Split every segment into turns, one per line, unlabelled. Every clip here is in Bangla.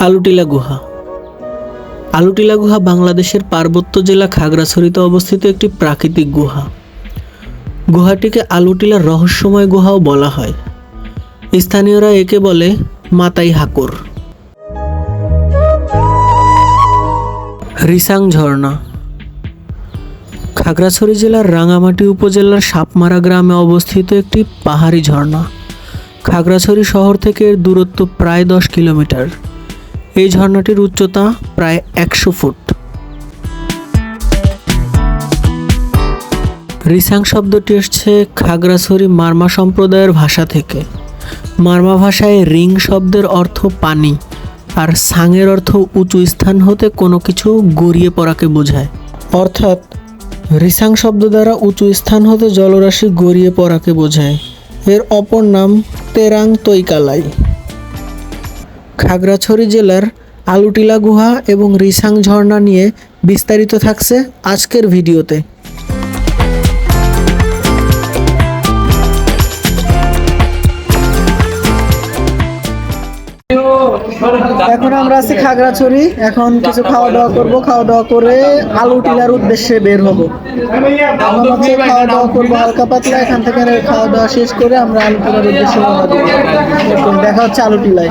আলুটিলা গুহা। আলুটিলা গুহা বাংলাদেশের পার্বত্য জেলা খাগড়াছড়িতে অবস্থিত একটি প্রাকৃতিক গুহা। গুহাটিকে আলুটিলা রহস্যময় গুহাও বলা হয়। স্থানীয়রা একে বলে মাতাই হাকুর। রিসাং ঝর্ণা। খাগড়াছড়ি জেলার রাঙামাটি উপজেলার সাপমারা গ্রামে অবস্থিত একটি পাহাড়ি ঝর্ণা। খাগড়াছড়ি শহর থেকে দূরত্ব প্রায় দশ কিলোমিটার। এই ঝর্ণাটির উচ্চতা প্রায় একশো ফুট। রিসাং শব্দটি এসছে খাগড়াছড়ি মারমা সম্প্রদায়ের ভাষা থেকে। মারমা ভাষায় রিং শব্দের অর্থ পানি, আর সাংয়ের অর্থ উঁচু স্থান হতে কোনো কিছু গড়িয়ে পড়াকে বোঝায়। অর্থাৎ, রিসাং শব্দ দ্বারা উঁচু স্থান হতে জলরাশি গড়িয়ে পড়াকে বোঝায়। এর অপর নাম তেরাং তৈকালাই। খাগড়াছড়ি জেলার আলুটিলা গুহা এবং রিসাং ঝর্ণা নিয়ে বিস্তারিত থাকছে আজকের ভিডিওতে। এখন আমরা আছি খাগড়াছড়ি। এখন কিছু খাওয়া দাওয়া করব। খাওয়া দাওয়া করে আলু টিলার উদ্দেশ্যে বের হব। খাওয়া দাওয়া করব হালকা পাতলা। এখান থেকে খাওয়া দাওয়া শেষ করে আমরা আলু টিলার উদ্দেশ্যে দেখা হচ্ছে আলু টিলায়।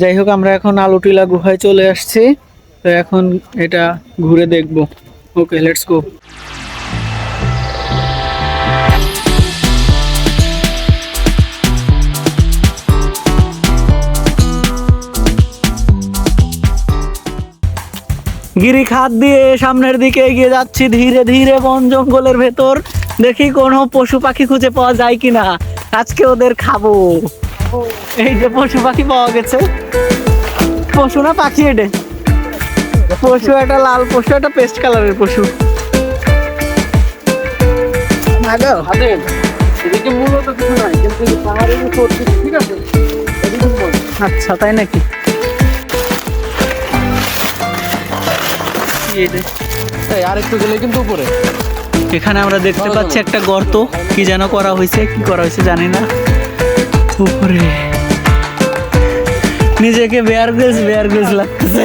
যাই হোক, আমরা এখন আলুটিলা গুহায় চলে আসছি। তো এখন এটা ঘুরে দেখব। ওকে লেটস গো গিরি খাত দিয়ে সামনের দিকে এগিয়ে যাচ্ছি ধীরে ধীরে বন জঙ্গলের ভেতর। দেখি কোনো পশু পাখি খুঁজে পাওয়া যায় কিনা। আজকে ওদের খাব। এই যে পশু পাখি পাওয়া গেছে। পশু না পাখি এটে পশু একটা লাল পশু একটা পেস্ট কালারের পশু। আচ্ছা তাই মূলত
এই আরেকটু গেলে কিন্তু উপরে।
এখানে আমরা দেখতে পাচ্ছি একটা গর্ত। কি যেন করা হয়েছে কি করা হয়েছে জানি না। উপরে। নিজেকে বেয়ার গ্রিলস বেয়ার গ্রিলস লাগতেছে।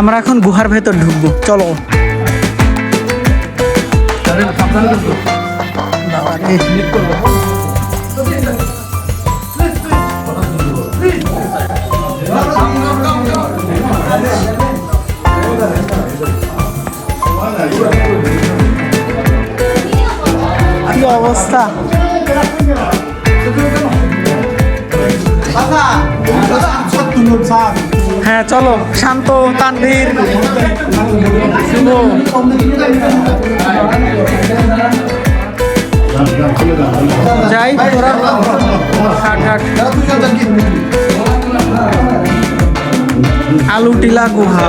আমরা এখন গুহার ভেতর ঢুকবো। চলো। অবস্থা। হ্যাঁ চলো শান্ত তানভীর। যাই তোরা আলুটিলা গুহা।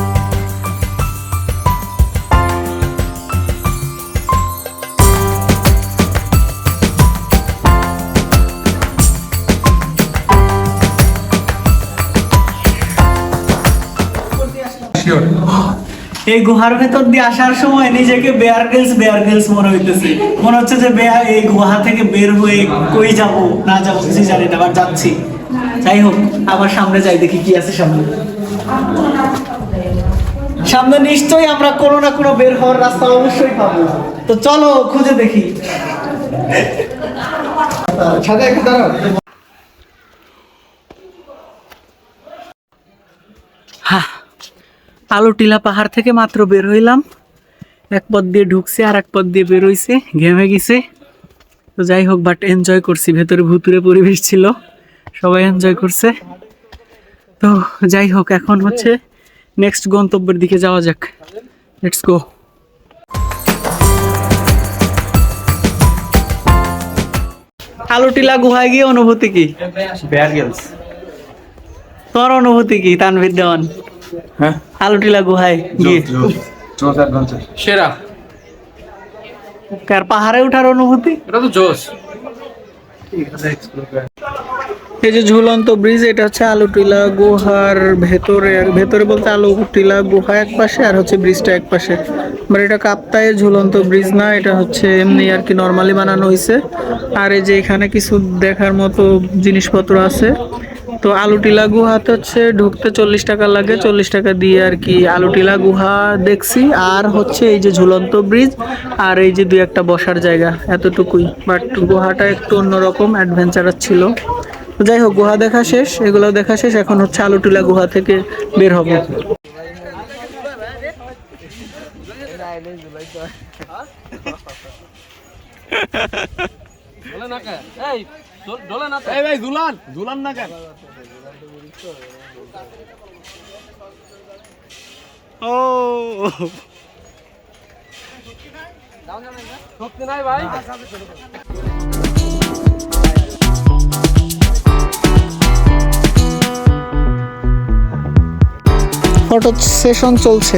জায়গা। এই গুহার ভেতর দিয়ে আসার সময় নিজেকে বেয়ার গেলস বেয়ার গেলস মনে হইতেছে। মনে হচ্ছে যে বেয়ার এই গুহা থেকে বের হয়ে কই যাব না যাব কিছু জানি না আবার যাচ্ছি। যাই হোক আবার সামনে যাই দেখি কি আছে সামনে। সামনে নিশ্চয়ই আমরা কোনো না কোনো বের হওয়ার রাস্তা অবশ্যই পাবো। তো চলো খুঁজে দেখি।
সাথে একটু দাঁড়াও।
আলু টিলা পাহাড় থেকে মাত্র বের হইলাম। এক পথ দিয়ে ঢুকছে আর এক পথ দিয়ে বের হইছে। ঘেমে গেছে। তো যাই হোক বাট এনজয় করছি। ভেতরে ভুতুরে পরিবেশ ছিল। সবাই এনজয় করছে। তো যাই হোক এখন হচ্ছে নেক্সট গন্তব্যের দিকে যাওয়া যাক। লেটস গো আলুটিলা গুহায় গিয়ে অনুভূতি কি? তোমার অনুভূতি কি তানভীর দেওয়ান? আলুটিলা গুহায় গিয়ে।
সেরা।
আর পাহাড়ে ওঠার অনুভূতি?
এটা তো জোস
এই যে ঝুলন্ত ব্রিজ এটা হচ্ছে আলুটিলা গুহার ভেতরে ভেতরে বলতে আলুটিলা গুহা এক পাশে আর হচ্ছে ব্রিজটা এক পাশে। বাট এটা কাপ্তায় ঝুলন্ত ব্রিজ না এটা হচ্ছে এমনি আর কি নর্মালি বানানো হয়েছে আর এই যে এখানে কিছু দেখার মতো জিনিসপত্র আছে। তো আলুটিলা গুহাতে হচ্ছে ঢুকতে চল্লিশ টাকা লাগে চল্লিশ টাকা দিয়ে আর কি আলুটিলা গুহা দেখছি। আর হচ্ছে এই যে ঝুলন্ত ব্রিজ আর এই যে দুই একটা বসার জায়গা এতটুকুই। বাট গুহাটা একটু অন্যরকম অ্যাডভেঞ্চারাস ছিল। তো যাই হোক গুহা দেখা শেষ এগুলো দেখা শেষ এখন হচ্ছে আলুটিলা গুহা থেকে বের হব।
ডলে না এই ডলে না এই ভাই দুলান দুলান না কেন?
ও।
শক্তি নাই ভাই।
ফটো সেশন চলছে।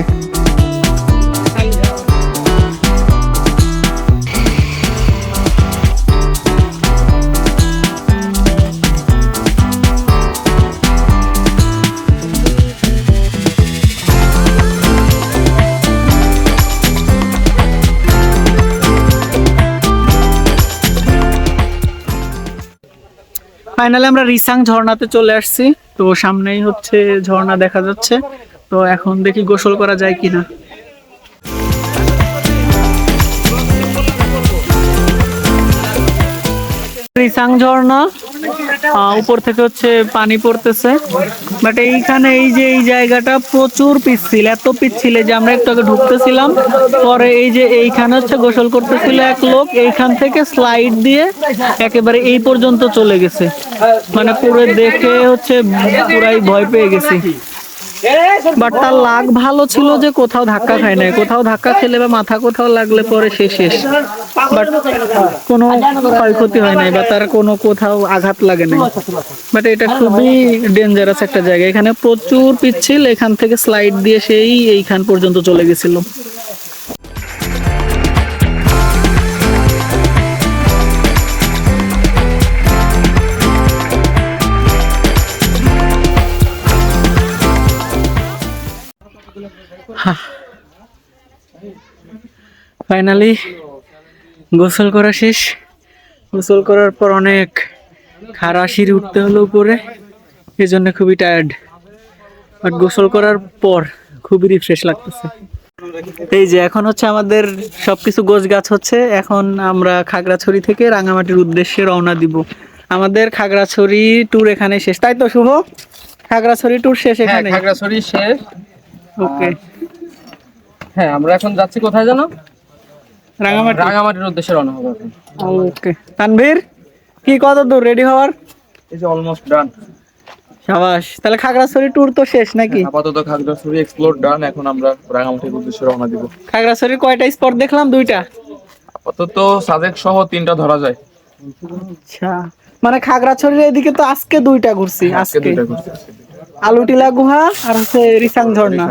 ফাইনালি আমরা রিসাং ঝর্ণাতে চলে আসছি। তো সামনেই হচ্ছে ঝর্ণা দেখা যাচ্ছে। তো এখন দেখি গোসল করা যায় কিনা। রিসাং ঝর্ণা উপর থেকে হচ্ছে পানি পড়তেছে। বাট এইখানে এই যে এই জায়গাটা প্রচুর পিচ্ছিল, এত পিচ্ছিল যে আমরা একটু আগে ঢুকতেছিলাম। পরে এই যে এইখানে হচ্ছে গোসল করতেছিল এক লোক, এইখান থেকে স্লাইড দিয়ে একেবারে এই পর্যন্ত চলে গেছে। মানে পুরো দেখে হচ্ছে পুরাই ভয় পেয়ে গেছি। বাট তার লাগ ভালো ছিল যে কোথাও ধাক্কা খায় নাই। কোথাও ধাক্কা খেলে বা মাথা কোথাও লাগলে পরে সে শেষ। বাট কোনো ক্ষয়ক্ষতি হয় নাই বা তার কোনো কোথাও আঘাত লাগে নাই। বাট এটা খুবই ডেঞ্জারাস একটা জায়গা। এখানে প্রচুর পিচ্ছিল, এখান থেকে স্লাইড দিয়ে সেই এইখান পর্যন্ত চলে গেছিল। ফাইনালি গোসল করা শেষ। গোসল করার পর অনেক খাড়া সিঁড়ি উঠতে হলো উপরে। এই জন্য খুবই টায়ার্ড বাট গোসল করার পর খুবই রিফ্রেশ লাগতেছে। এই যে এখন হচ্ছে আমাদের সবকিছু গোছ গাছ হচ্ছে। এখন আমরা খাগড়াছড়ি থেকে রাঙামাটির উদ্দেশ্যে রওনা দিব। আমাদের খাগড়াছড়ি ট্যুর এখানে শেষ। তাই তো শুভ? খাগড়াছড়ি ট্যুর শেষ
হ্যাঁ
এখানে?
খাগড়াছড়ি শেষ।
ওকে
হ্যাঁ আমরা এখন যাচ্ছি কোথায় জানো?
রাঙামাটি।
রাঙামাটির উদ্দেশ্যে রওনা হব
ওকে। তানভীর কি কত দূর? রেডি হওয়ার?
এই যে অলমোস্ট ডান
সাবাস তাহলে খাগড়াছড়ি ট্যুর তো শেষ নাকি?
আপাতত খাগড়াছড়ি এক্সপ্লোর ডান এখন আমরা রাঙামাটির উদ্দেশ্যে রওনা দিব।
খাগড়াছড়ির কয়টা স্পট দেখলাম? দুইটা?
আপাতত সাজেক সহ তিনটা ধরা যায়।
আচ্ছা। মানে খাগড়াছড়ির এদিকে তো আজকে দুইটা ঘুরছি
আজকে
আজকে।
দুইটা ঘুরছি।
আলুটিলা গুহা আর হচ্ছে রিসাং ঝর্ণা।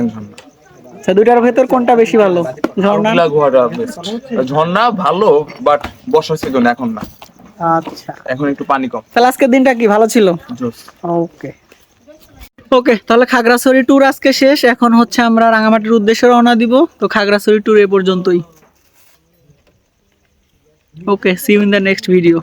আচ্ছা দুইটার ভেতর কোনটা বেশি ভালো? ঝর্ণা?
গুহাটা best। ঝর্ণা ভালো বাট বর্ষার সিজন এখন না।
আচ্ছা।
এখন একটু পানি কম।
তাহলে আজকের দিনটা কি ভালো ছিল? ওকে। ওকে তাহলে খাগড়াছড়ি ট্যুর আজকে শেষ। এখন হচ্ছে আমরা রাঙামাটির উদ্দেশ্যে রওনা দিব। তো খাগড়াছড়ি ট্যুর এ পর্যন্তই। Okay see you in the next video